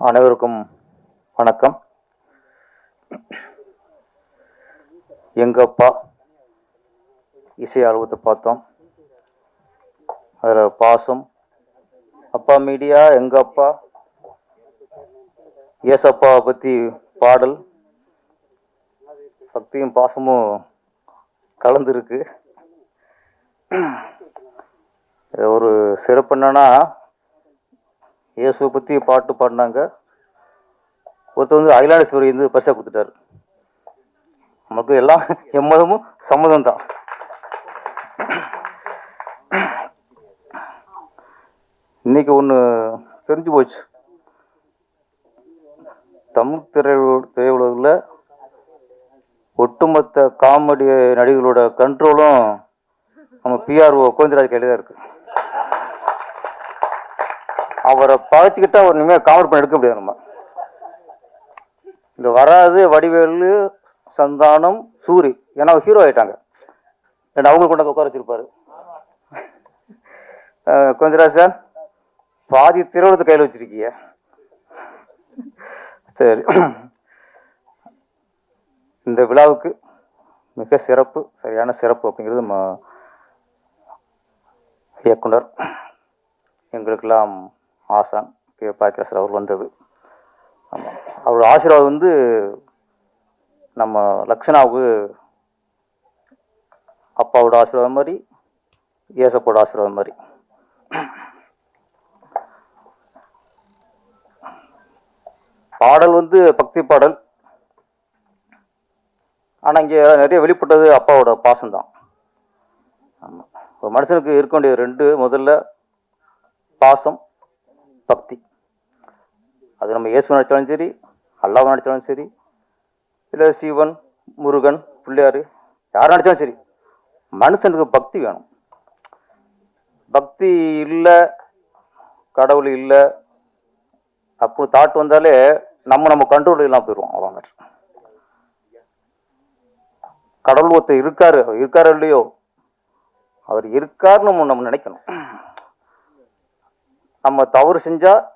அனைவருக்கும் வணக்கம். எங்கப்பா இசை ஆல்பத்தை பார்த்தோம். அதில் பாசம். அப்பா மீடியா எங்கப்பா ஏசப்பாவை பற்றி பாடல். பக்தியும் பாசமும் கலந்துருக்கு. ஒரு சிறப்பு என்னன்னா இயேசுவை பற்றி பாட்டு பாடினாங்க. ஒருத்தர் வந்து அகிலாடேஸ்வரி வந்து பரிசாக கொடுத்துட்டாரு. நமக்கு எல்லாம் எம்மதமும் சம்மதம் தான் இன்னைக்கு ஒன்று தெரிஞ்சு போச்சு. தமிழ் திரையுல திரையுலகில் ஒட்டுமொத்த காமெடி நடிகர்களோட கண்ட்ரோலும் நம்ம பிஆர்ஓ கோவிந்தராஜ் கையில் தான் இருக்குது அவரை பழச்சிக்கிட்டா அவர் இனிமேல் காமெடி பண்ண எடுக்க முடியாது நம்ம. இந்த வராது வடிவேலு சந்தானம் சூரி. ஏன்னா ஹீரோ ஆயிட்டாங்க. ஏன்னா அவங்க கொண்டாந்து உட்கார வச்சிருப்பாரு. கொஞ்சராஜ் சார் பாதி திருவள்ளத்தை கையில் வச்சிருக்கிய. சரி. இந்த விழாவுக்கு மிக சிறப்பு சரியான சிறப்பு அப்படிங்கிறது நம்ம இயக்குனர். எங்களுக்கெல்லாம் ஆசான் கே. பாக்கியராசர் அவர் வந்தது. ஆமாம் அவரோட ஆசீர்வாதம் வந்து நம்ம லக்ஷனாவுக்கு அப்பாவோட ஆசீர்வாதம் மாதிரி ஏசப்போட ஆசீர்வாதம் மாதிரி. பாடல் வந்து பக்தி பாடல். ஆனால் இங்கே நிறைய வெளிப்பட்டது அப்பாவோட பாசம்தான். ஆமாம் ஒரு மனுஷனுக்கு இருக்க வேண்டிய ரெண்டு முதல்ல பாசம் பக்தி. அது நம்ம இயேசு நினைச்சாலும் சரி அல்லாவை நினைச்சாலும் சரி இல்லை சிவன் முருகன் பிள்ளையார் யார் நினச்சாலும் சரி மனுஷனுக்கு பக்தி வேணும். பக்தி இல்லை கடவுள் இல்லை அப்படி தாட் வந்தாலே நம்ம நம்ம கண்ட்ரோல் இல்லாமல் போயிடுவோம் அவ்வளோ கடவுள் ஒருத்தர் இருக்காரு அவர் இருக்காரோ இல்லையோ அவர் இருக்காருன்னு நம்ம நம்ம நினைக்கணும். நம்ம தவறு செஞ்சால்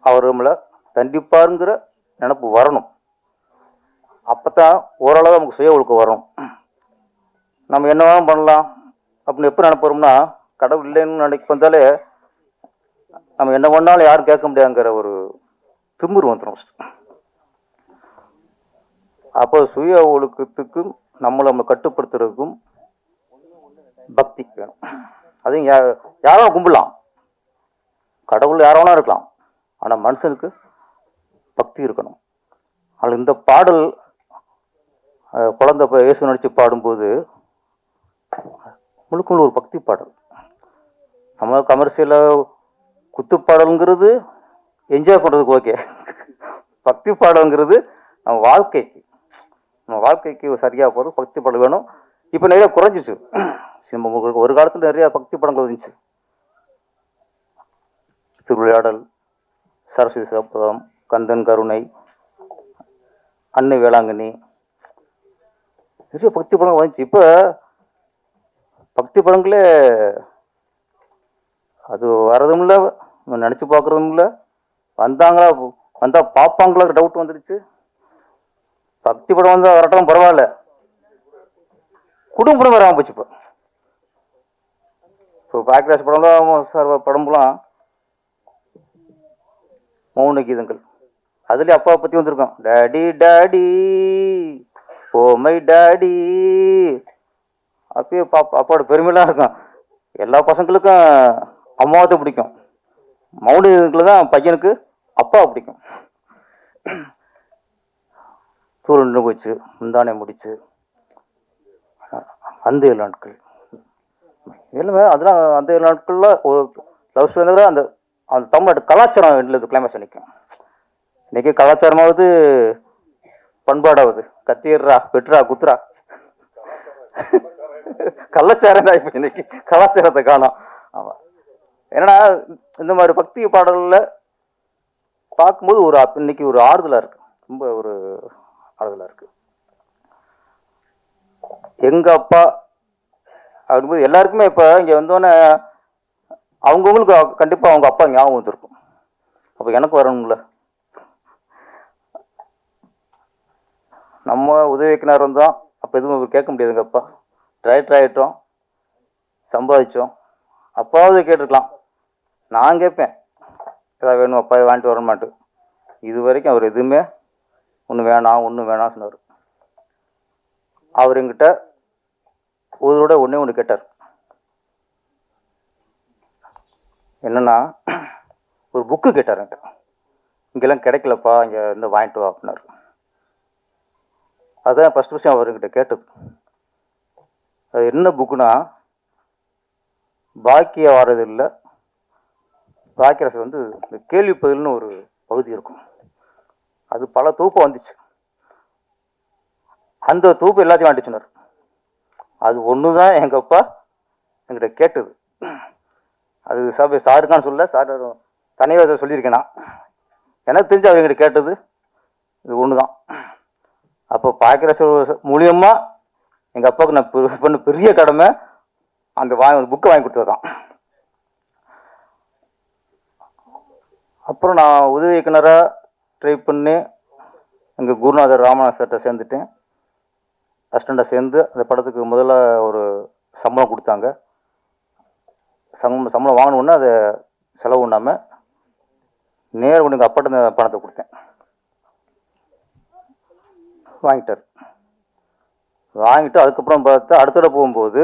அவர் நம்மளை தண்டிப்பாருங்கிற நினப்பு வரணும். அப்போ தான் ஓரளவு நமக்கு சுய ஒழுக்கம் வரும். நம்ம என்ன வேணாலும் பண்ணலாம். அப்படின்னு எப்போ நினைப்போம்னா கடவுள் இல்லைன்னு நினைக்க வந்தாலே நம்ம என்ன பண்ணாலும் யாரும் கேட்க முடியாதுங்கிற ஒரு திமுரு வந்துடும் அப்போ சுய ஒழுக்கத்துக்கும் நம்மளை நம்ம கட்டுப்படுத்துறதுக்கும் பக்தி வேணும். அதுவும் யா- கும்பிடலாம். கடவுள் யார் வேணா இருக்கலாம். ஆனால் மனுஷனுக்கு பக்தி இருக்கணும். அதில் இந்த பாடல் குழந்தை இப்போ இயேசு நடித்து பாடும்போது முழுக்க ஒரு பக்தி பாடல். நம்ம கமர்ஷியலாக குத்து பாடலுங்கிறது என்ஜாய் பண்ணுறதுக்கு ஓகே பக்தி பாடலுங்கிறது நம்ம வாழ்க்கைக்கு. நம்ம வாழ்க்கைக்கு சரியாக போகிறது பக்தி பாடல் வேணும். இப்போ நிறையா குறைஞ்சிச்சு சினிமா உங்களுக்கு ஒரு காலத்தில் நிறைய பக்தி படங்கள் இருந்துச்சு திருவிளையாடல் சரஸ்வதி சபதம் கந்தன் கருணை அன்னை வேளாங்கண்ணி. நிறைய பக்தி படங்கள் வந்துச்சு. இப்போ பக்தி படங்களே அது வர்றதும் இல்லை நினச்சி பார்க்குறதும் இல்லை. வந்தாங்களா வந்தால் பார்ப்பாங்களா டவுட் வந்துடுச்சு பக்தி படம் வந்தால் வரட்டும் பரவாயில்ல. குடும்பம் படம் வராமல் போச்சு இப்போ. இப்போ பாக்கிராஜ் படம்லாம் சார் படம்லாம் மௌன கீதங்கள் அதுலேயும் அப்பா பற்றி வந்திருக்கோம் daddy daddy oh my daddy அப்பயே பாப்பா அப்பாவோட பெருமையெல்லாம் இருக்கும் எல்லா பசங்களுக்கும் அம்மாவை தான் பிடிக்கும். மௌன கீதங்கள் தான் பையனுக்கு அப்பாவை பிடிக்கும். சூரியன் நின்று போச்சு. முந்தானே முடிச்சு. அந்த ஏழு நாட்கள். எல்லாமே அதெல்லாம் அந்த ஏழு நாட்கள்ல ஒரு லவ் ஸ்டோரி இருந்தால் கூட அந்த அந்த தமிழ்நாட்டு கலாச்சாரம் இல்லை கிளைமேஸ் நிற்கும் இன்னைக்கு கலாச்சாரமாவது பண்பாடாவது. கத்திடுறா வெட்டுறா குத்துறா. கலாச்சாரம் தான் இப்போ இன்னைக்கு. கலாச்சாரத்தை காணோம். ஆமாம் என்னன்னா இந்த மாதிரி பக்தி பாடலில் பார்க்கும்போது ஒரு இன்னைக்கு ஒரு ஆறுதலாக இருக்கு. ரொம்ப ஒரு ஆறுதலாக இருக்கு. எங்கள் அப்பா அப்படிங்கும்போது எல்லாருக்குமே இப்போ இங்கே வந்தோன்னே அவங்கவுங்களுக்கு கண்டிப்பாக அவங்க அப்பா ஞாபகம் வந்திருக்கும். அப்போ எனக்கு வரணும்ல. நம்ம உதவிக்கினார் இருந்தோம் அப்போ எதுவும் கேட்க கேட்க முடியாதுங்க அப்பா. டைரக்டர் ஆகிட்டோம் சம்பாதிச்சோம். அப்பாவது கேட்டிருக்கலாம். நான் கேட்பேன். ஏதாவது வேணும் அப்பா? இதை வாங்கிட்டு வரமாட்டு இது வரைக்கும் அவர் எதுவுமே ஒன்று வேணாம் ஒன்று வேணாம் சொன்னார். அவர் எங்கிட்ட ஒரு ஒன்றே ஒன்று கேட்டார். என்னென்னா ஒரு புக்கு கேட்டார் என்கிட்ட. இங்கெல்லாம் கிடைக்கலப்பா இங்கே வந்து வாங்கிட்டு வா அப்படின்னாரு. அதுதான் ஃபஸ்ட் விஷயம் அவர்கிட்ட கேட்டது. அது என்ன புக்குனா பாக்கிய வாரது பாக்கியரசு வந்து இந்த கேள்வி பதில்னு ஒரு பகுதி இருக்கும். அது பல தொகுப்பு வந்துச்சு. அந்த தொகுப்பு எல்லாத்தையும் வாங்கிட்டு சொன்னார். அது ஒன்று தான் எங்கள் அப்பா என்கிட்ட கேட்டது. அது சார் சாருக்கான்னு சொல்ல சார் தனியாக அதை சொல்லியிருக்கேன் நான். எனக்கு தெரிஞ்சு அவர் கேட்டது. இது ஒன்று தான் அப்போ பாக்கியரசு மூலியமாக எங்கள் அப்பாவுக்கு நான் பண்ண பெரிய கடமை அந்த வாங்கி புக்கை வாங்கி கொடுத்தது தான் அப்புறம் நான் உதவி இயக்குனராக ட்ரை பண்ணி எங்கள் குருநாதர் ராமநாத சார்கிட்ட சேர்ந்துட்டேன். அசிஸ்டண்ட்டாக சேர்ந்து அந்த படத்துக்கு முதல்ல ஒரு சம்பளம் கொடுத்தாங்க. சம்பளம் சம்பளம் வாங்கணுன்னா அதை செலவு பண்ணாமல் நேர கொண்டு எங்கள் அப்பாட்ட பணத்தை கொடுத்தேன். வாங்கிட்டார். வாங்கிட்டு அதுக்கப்புறம் பார்த்தா அடுத்த போகும்போது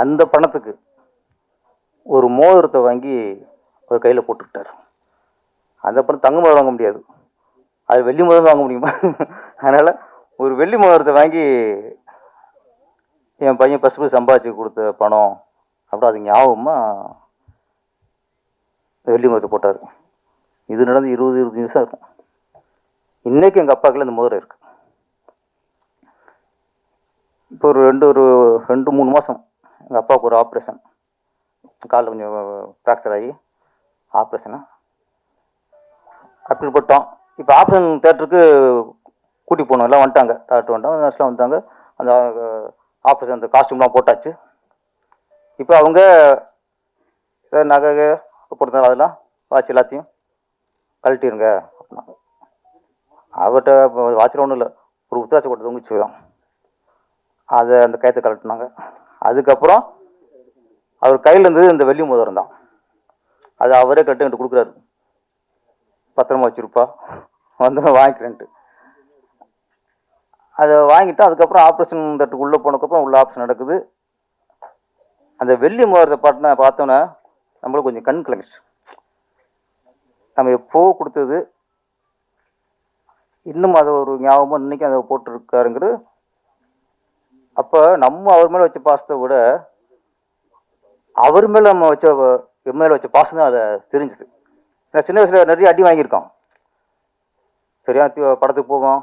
அந்த பணத்துக்கு ஒரு மோதிரத்தை வாங்கி ஒரு கையில் போட்டுக்கிட்டார். அந்த பணம் தங்க மோதிரம் வாங்க முடியாது. அது வெள்ளி மோதிரம் வாங்க முடியுமா? அதனால் ஒரு வெள்ளி மோதிரத்தை வாங்கி என் பையன் ஃபஸ்ட்டு சம்பாதிச்சு கொடுத்த பணம் அப்புறம் அது ஞாபகமாக வெள்ளி மோதிரத்தை போட்டார். இது நடந்து இருபது இருபது நிமிஷம் இருக்கும். இன்றைக்கும் எங்கள் அப்பாக்கில் இந்த மோதிரம் இருக்கு. இப்போ ஒரு ரெண்டு ஒரு ரெண்டு மூணு மாதம் எங்கள் அப்பாவுக்கு ஒரு ஆப்ரேஷன் காலில் கொஞ்சம் ஃப்ராக்சர் ஆகி ஆப்ரேஷனாக அப்படி போட்டோம். இப்போ ஆப்ரேஷன் தேட்டருக்கு கூட்டி போனோம். எல்லாம் வந்துட்டாங்க. டாக்டர் வந்துட்டாங்க நர்ஸ்லாம் வந்துட்டாங்க. அந்த ஆப்ரேஷன் அந்த காஸ்டியூம்லாம் போட்டாச்சு. இப்போ அவங்க ஏதாவது நகை கொடுத்தாலும் அதெல்லாம் வாட்ச் எல்லாத்தையும் கழட்டிடுங்க அப்படின்னாங்க அவர்கிட்ட வாட்சில் ஒன்றும் இல்லை. ஒரு உத்தாச்சி கொடுத்து தூங்கிச்சுதான் அதை அந்த கயத்தை கழட்டினாங்க. அதுக்கப்புறம் அவர் கையில் இருந்தது இந்த வெள்ளி மோதிரம் தான். அது அவரே கட்டு என்கிட்ட கொடுக்குறாரு. பத்திரமா வச்சுருப்பா. வந்து வாங்கிக்கிறேன்ட்டு. அதை வாங்கிட்டு அதுக்கப்புறம் ஆப்ரேஷன் தட்டுக்கு உள்ளே போனதுக்கப்புறம் உள்ள ஆப்ரேஷன் நடக்குது. அந்த வெள்ளி மோதிரத்தை பாட்டினா பார்த்தோன்னே நம்மளுக்கு கொஞ்சம் கண் கலங்கிச்சு நம்ம எப்போ கொடுத்தது இன்னும் அதை ஒரு ஞாபகமாக இன்னைக்கு அதை போட்டிருக்காருங்கிறது அப்போ நம்ம அவர் மேலே வச்ச பாசத்தை விட அவர் மேலே நம்ம வச்ச என் மேலே வச்ச பாசம் தான் அதை தெரிஞ்சுது. நான் சின்ன வயசில் நிறைய அடி வாங்கியிருக்கோம் சரியா படத்துக்கு போவோம்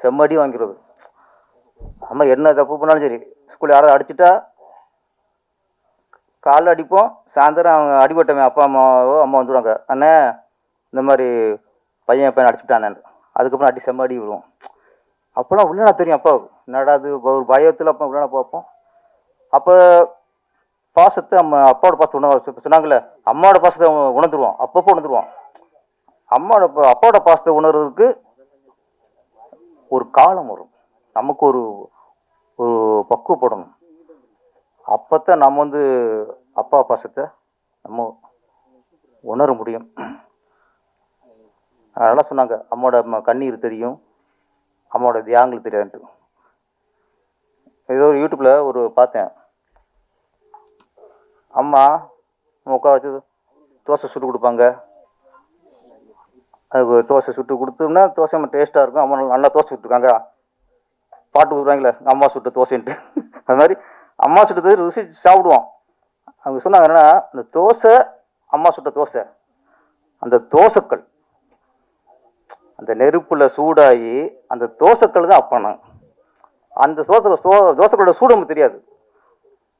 செம்ம அடி வாங்கிறது. நம்ம என்ன தப்பு பண்ணாலும் சரி ஸ்கூலில் யாராவது அடிச்சிட்டா காலைல அடிப்போம் சாயந்தரம் அவங்க அடிபட்டவன் அப்பா அம்மாவோ அம்மா வந்துடுவாங்க அண்ணே இந்த மாதிரி பையன் பையன் அடிச்சுட்டானே. அதுக்கப்புறம் அடி செம்ம அடி விடுவோம் அப்போலாம் உள்ளனா தெரியும் அப்பாவுக்கு என்னடா அது ஒரு பயத்தில் அப்போ உள்ளனா பார்ப்போம். அப்போ பாசத்தை நம்ம அப்பாவோட பாசத்தை உணர சொன்னாங்களே அம்மாவோட பாசத்தை உணர்ந்துருவோம். அப்பப்போ உணர்ந்துருவோம். அம்மாவோட அப்பாவோட பாசத்தை உணர்றதுக்கு ஒரு காலம் வரும். நமக்கு ஒரு ஒரு பக்குவப்படணும். அப்போத்தான் நம்ம வந்து அப்பா பாசத்தை நம்ம உணர முடியும். அதனால் சொன்னாங்க அம்மாவோட கண்ணீர் தெரியும் அம்மாவோட தியாங்கள் தெரியாதுன்ட்டு. ஏதோ ஒரு யூடியூப்பில் ஒரு பார்த்தேன். அம்மா உட்கா வச்சு தோசை சுட்டு கொடுப்பாங்க. அதுக்கு தோசை சுட்டு கொடுத்தோம்னா தோசை டேஸ்ட்டாக இருக்கும். அம்மா நல்லா- நல்லா தோசை சுட்டுருக்காங்க. பாட்டு கொடுக்குறாங்களே அம்மா சுட்ட தோசைன்ட்டு. அது மாதிரி அம்மா சுட்டது ருசி சாப்பிடுவோம். அவங்க சொன்னாங்க என்னென்னா அந்த தோசை அம்மா சுட்ட தோசை அந்த தோசைக்கல் அந்த நெருப்பில் சூடாகி அந்த தோசைக்கல் தான் அப்பானாங்க அந்த தோசை தோ தோசைக்களோட சூடு நமக்கு தெரியாது.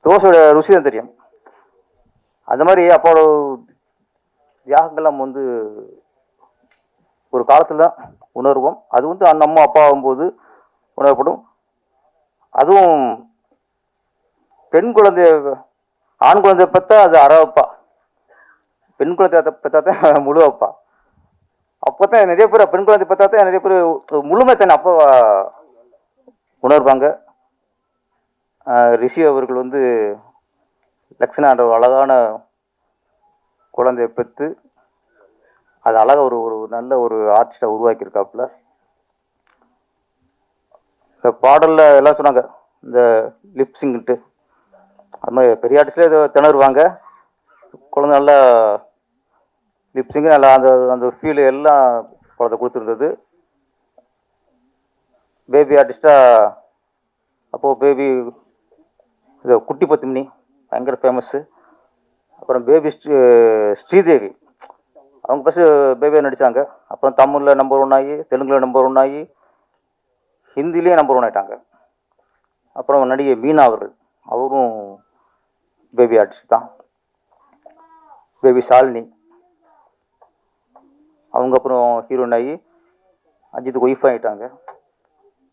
தோசையோட ருசி தான் தெரியும். அந்த மாதிரி அப்போட தியாகங்கள் நம்ம வந்து ஒரு காலத்தில் உணர்வோம். அது வந்து அந்த அம்மா அப்பா ஆகும்போது உணரப்படும். அதுவும் பெண் குழந்தை ஆண் குழந்தைய பார்த்தா அது அறவப்பா. பெண் குழந்தைய பார்த்தா தான் முழு அப்பா அப்போ தான் நிறைய பேர் பெண் குழந்தை பார்த்தா தான் நிறைய பேர் முழுமை தன்னை அப்போ உணர்வாங்க. ரிஷி அவர்கள் வந்து லக்ஷ்மணா என்ற ஒரு அழகான குழந்தையை பெற்று அது அழகாக ஒரு ஒரு நல்ல ஒரு ஆர்டிஸ்டாக உருவாக்கியிருக்காப்புல. இந்த பாடலில் எல்லாம் சொன்னாங்க. இந்த லிப்ஸிங்கிட்டு அது மாதிரி பெரிய ஆர்டிஸ்ட்லேயே ஏதோ திணறுவாங்க. குழந்தை நல்லா லிப்ஸிங்கு நல்லா அந்த அந்த ஃபீல் எல்லாம் குழந்தை கொடுத்துருந்தது. பேபி ஆர்டிஸ்டாக அப்போது பேபி இது குட்டி பத்துமினி பயங்கர ஃபேமஸ்ஸு அப்புறம் பேபி ஸ்ரீ ஸ்ரீதேவி. அவங்க ஃபஸ்ட்டு பேபியாக நடித்தாங்க அப்புறம் தமிழில் நம்பர் ஒன் ஆகி தெலுங்கில் நம்பர் ஒன் ஆகி ஹிந்திலேயே நம்பர் ஒன் ஆயிட்டாங்க. அப்புறம் நடிகை மீனா அவர்கள். அவரும் பேபி ஆர்டிஸ்ட் தான் பேபி ஷாலினி. அவங்க அப்புறம் ஹீரோயின் ஆகி அஜித்துக்கு ஒய்ஃப் ஆகிட்டாங்க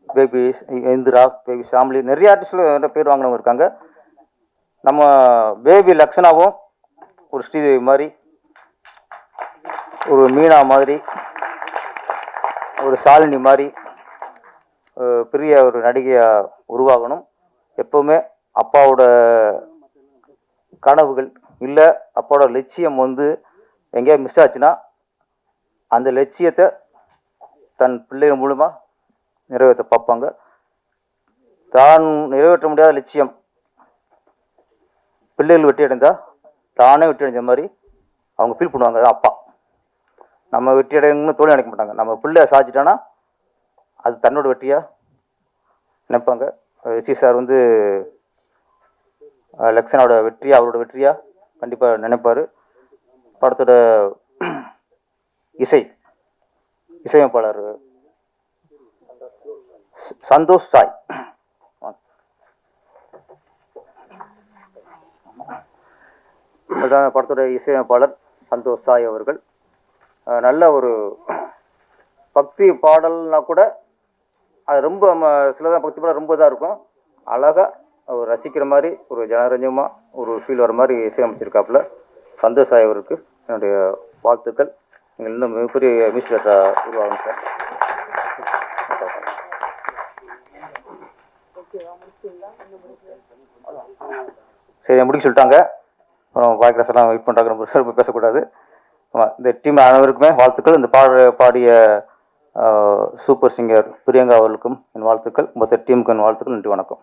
பேபி இந்திரா பேபி ஷாம்லி நிறைய ஆர்டிஸ்டில் பேர் வாங்கினவங்க இருக்காங்க. நம்ம பேபி லக்ஷனாவும் ஒரு ஸ்ரீதேவி மாதிரி ஒரு மீனா மாதிரி ஒரு ஷாலினி மாதிரி பெரிய ஒரு நடிகையாக உருவாகணும். எப்போவுமே அப்பாவோட கனவுகள் இல்லை அப்போட லட்சியம் வந்து எங்கேயா மிஸ் ஆச்சுன்னா அந்த லட்சியத்தை தன் பிள்ளைகள் மூலமாக நிறைவேற்ற பார்ப்பாங்க. தான் நிறைவேற்ற முடியாத லட்சியம் பிள்ளைகள் வெற்றி அடைந்தால் தானே வெற்றி அடைஞ்ச மாதிரி அவங்க ஃபீல் பண்ணுவாங்க. அதான் அப்பா. நம்ம வெற்றி அடையணும்னு தோல்வி நினைக்க மாட்டாங்க. நம்ம பிள்ளை சாச்சிட்டோன்னா அது தன்னோட வெட்டியாக நினைப்பாங்க. ரிஷி சார் வந்து லக்ஷனோட லக்ஷனாவோட வெற்றியா அவரோட வெற்றியா கண்டிப்பாக நினைப்பார். படத்தோட இசை இசையமைப்பாளர் சந்தோஷ் சாய். அதுதான் படத்தோட இசையமைப்பாளர் சந்தோஷ் சாய் அவர்கள். நல்ல ஒரு பக்தி பாடல்னா கூட அது ரொம்ப சிலதான் பக்தி பாடல் ரொம்ப இதாக இருக்கும். அழகாக அவர் ரசிக்கிற மாதிரி ஒரு ஜனரஞ்சமாக ஒரு ஃபீல் வர மாதிரி இசையமைச்சிருக்காப்புல. சந்தோஷ் சாய் அவருக்கு என்னுடைய வாழ்த்துக்கள். நீங்கள் இன்னும் மிகப்பெரிய மியூசிக் டேரக்டராக உருவாகும் சார் சரி முடிக்க சொல்லிட்டாங்க. அப்புறம் பாக்கிராஸ் எல்லாம் வெயிட் பண்ணுறாங்க ரொம்ப பேசக்கூடாது. ஆமாம் இந்த டீம் அனைவருக்குமே வாழ்த்துக்கள். இந்த பாட பாடிய சூப்பர் சிங்கர் பிரியங்கா அவர்களுக்கும் என் வாழ்த்துக்கள். மொத்த டீமுக்கு என் வாழ்த்துக்கள். நன்றி வணக்கம்.